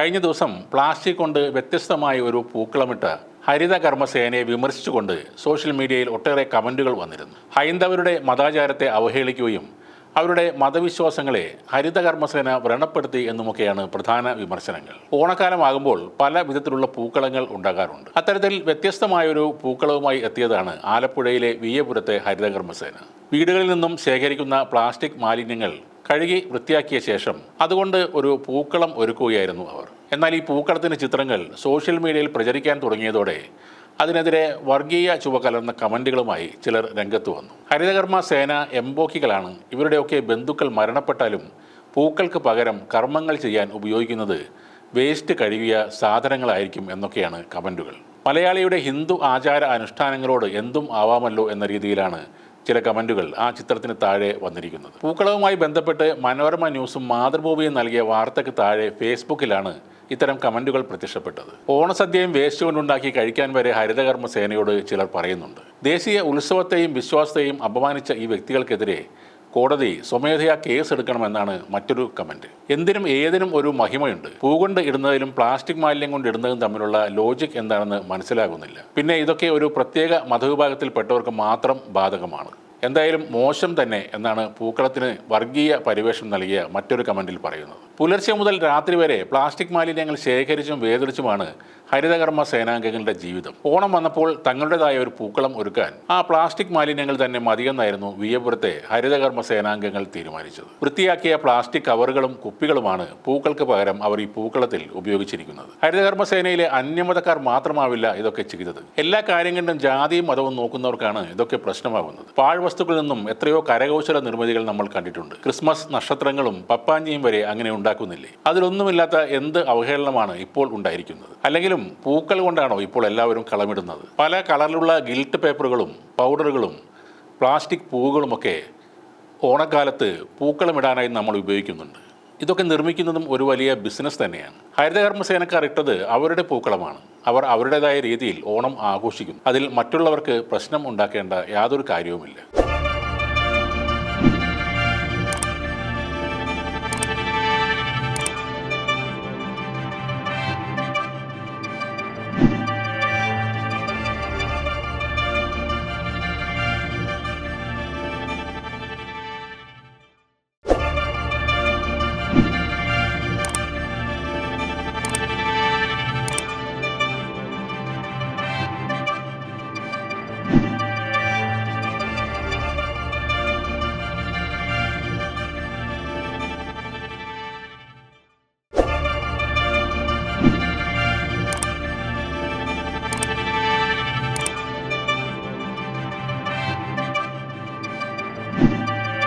കഴിഞ്ഞ ദിവസം പ്ലാസ്റ്റിക് കൊണ്ട് വ്യത്യസ്തമായ ഒരു പൂക്കളമിട്ട് ഹരിത കർമ്മസേനയെ വിമർശിച്ചുകൊണ്ട് സോഷ്യൽ മീഡിയയിൽ ഒട്ടേറെ കമന്റുകൾ വന്നിരുന്നു. ഹൈന്ദവരുടെ മതാചാരത്തെ അവഹേളിക്കുകയും അവരുടെ മതവിശ്വാസങ്ങളെ ഹരിത കർമ്മസേന വ്രണപ്പെടുത്തി എന്നുമൊക്കെയാണ് പ്രധാന വിമർശനങ്ങൾ. ഓണക്കാലമാകുമ്പോൾ പല വിധത്തിലുള്ള പൂക്കളങ്ങൾ ഉണ്ടാകാറുണ്ട്. അത്തരത്തിൽ വ്യത്യസ്തമായൊരു പൂക്കളവുമായി എത്തിയതാണ് ആലപ്പുഴയിലെ വിയപുരത്തെ ഹരിതകർമ്മസേന വീടുകളിൽ നിന്നും ശേഖരിക്കുന്ന പ്ലാസ്റ്റിക് മാലിന്യങ്ങൾ കഴുകി വൃത്തിയാക്കിയ ശേഷം അതുകൊണ്ട് ഒരു പൂക്കളം ഒരുക്കുകയായിരുന്നു അവർ. എന്നാൽ ഈ പൂക്കളത്തിന്റെ ചിത്രങ്ങൾ സോഷ്യൽ മീഡിയയിൽ പ്രചരിക്കാൻ തുടങ്ങിയതോടെ അതിനെതിരെ വർഗീയ ചുവ കലർന്ന കമന്റുകളുമായി ചിലർ രംഗത്ത് വന്നു. ഹരിതകർമ്മ സേന എംബോക്കികളാണ് ഇവരുടെയൊക്കെ ബന്ധുക്കൾ മരണപ്പെട്ടാലും പൂക്കൾക്ക് പകരം കർമ്മങ്ങൾ ചെയ്യാൻ ഉപയോഗിക്കുന്നത് വേസ്റ്റ് കഴുകിയ സാധനങ്ങളായിരിക്കും എന്നൊക്കെയാണ് കമന്റുകൾ. മലയാളിയുടെ ഹിന്ദു ആചാര അനുഷ്ഠാനങ്ങളോട് എന്തും ആവാമല്ലോ എന്ന രീതിയിലാണ് ചില കമന്റുകൾ ആ ചിത്രത്തിന് താഴെ വന്നിരിക്കുന്നത്. പൂക്കളവുമായി ബന്ധപ്പെട്ട് മനോരമ ന്യൂസും മാതൃഭൂമിയും നൽകിയ വാർത്തയ്ക്ക് താഴെ ഫേസ്ബുക്കിലാണ് ഇത്തരം കമന്റുകൾ പ്രത്യക്ഷപ്പെട്ടത്. ഓണസദ്യയും വേസ്റ്റ് കൊണ്ടുണ്ടാക്കി കഴിക്കാൻ വരെ ഹരിതകർമ്മ സേനയോട് ചിലർ പറയുന്നുണ്ട്. ദേശീയ ഉത്സവത്തെയും വിശ്വാസത്തെയും അപമാനിച്ച ഈ വ്യക്തികൾക്കെതിരെ കോടതി സ്വമേധയാ കേസ് എടുക്കണമെന്നാണ് മറ്റൊരു കമന്റ്. എന്തിനും ഏതിനും ഒരു മഹിമയുണ്ട്. പൂ കൊണ്ട് ഇടുന്നതിലും പ്ലാസ്റ്റിക് മാലിന്യം കൊണ്ട് ഇടുന്നതും തമ്മിലുള്ള ലോജിക് എന്താണെന്ന് മനസ്സിലാകുന്നില്ല. പിന്നെ ഇതൊക്കെ ഒരു പ്രത്യേക മതവിഭാഗത്തിൽപ്പെട്ടവർക്ക് മാത്രം ബാധകമാണ്. എന്തായാലും മോശം തന്നെ എന്നാണ് പൂക്കളത്തിന് വർഗീയ പരിവേഷം നൽകിയ മറ്റൊരു കമന്റിൽ പറയുന്നത്. പുലർച്ചെ മുതൽ രാത്രി വരെ പ്ലാസ്റ്റിക് മാലിന്യങ്ങൾ ശേഖരിച്ചും വേദനിച്ചുമാണ് ഹരിതകർമ്മ സേനാംഗങ്ങളുടെ ജീവിതം. ഓണം വന്നപ്പോൾ തങ്ങളുടേതായ ഒരു പൂക്കളം ഒരുക്കാൻ ആ പ്ലാസ്റ്റിക് മാലിന്യങ്ങൾ തന്നെ മതിയെന്നായിരുന്നു വിയപുരത്തെ ഹരിതകർമ്മ സേനാംഗങ്ങൾ തീരുമാനിച്ചത്. വൃത്തിയാക്കിയ പ്ലാസ്റ്റിക് കവറുകളും കുപ്പികളുമാണ് പൂക്കൾക്ക് പകരം അവർ ഈ പൂക്കളത്തിൽ ഉപയോഗിച്ചിരിക്കുന്നത്. ഹരിതകർമ്മ സേനയിലെ അന്യമതക്കാർ മാത്രമാവില്ല ഇതൊക്കെ ചെയ്തത്. എല്ലാ കാര്യങ്ങളിലും ജാതിയും മതവും നോക്കുന്നവർക്കാണ് ഇതൊക്കെ പ്രശ്നമാകുന്നത് പാഴ്വസ്തുക്കളിൽ നിന്നും എത്രയോ കരകൗശല നിർമ്മിതികൾ നമ്മൾ കണ്ടിട്ടുണ്ട്. ക്രിസ്മസ് നക്ഷത്രങ്ങളും പപ്പാഞ്ചിയും വരെ അങ്ങനെ ഉണ്ടാക്കുന്നില്ലേ? അതിലൊന്നുമില്ലാത്ത എന്ത് അവഹേളനമാണ് ഇപ്പോൾ ഉണ്ടായിരിക്കുന്നത്? അല്ലെങ്കിലും പൂക്കൾ കൊണ്ടാണോ ഇപ്പോൾ എല്ലാവരും കളമിടുന്നത്? പല കളറിലുള്ള ഗിൽട്ട് പേപ്പറുകളും പൗഡറുകളും പ്ലാസ്റ്റിക് പൂവുകളുമൊക്കെ ഓണക്കാലത്ത് പൂക്കളമിടാനായി നമ്മൾ ഉപയോഗിക്കുന്നുണ്ട്. ഇതൊക്കെ നിർമ്മിക്കുന്നതും ഒരു വലിയ ബിസിനസ് തന്നെയാണ്. ഹരിതകർമ്മ സേനക്കാർ ഇട്ടത് അവരുടെ പൂക്കളമാണ്. അവർ അവരുടേതായ രീതിയിൽ ഓണം ആഘോഷിക്കും അതിൽ മറ്റുള്ളവർക്ക് പ്രശ്നം ഉണ്ടാക്കേണ്ട യാതൊരു കാര്യവുമില്ല.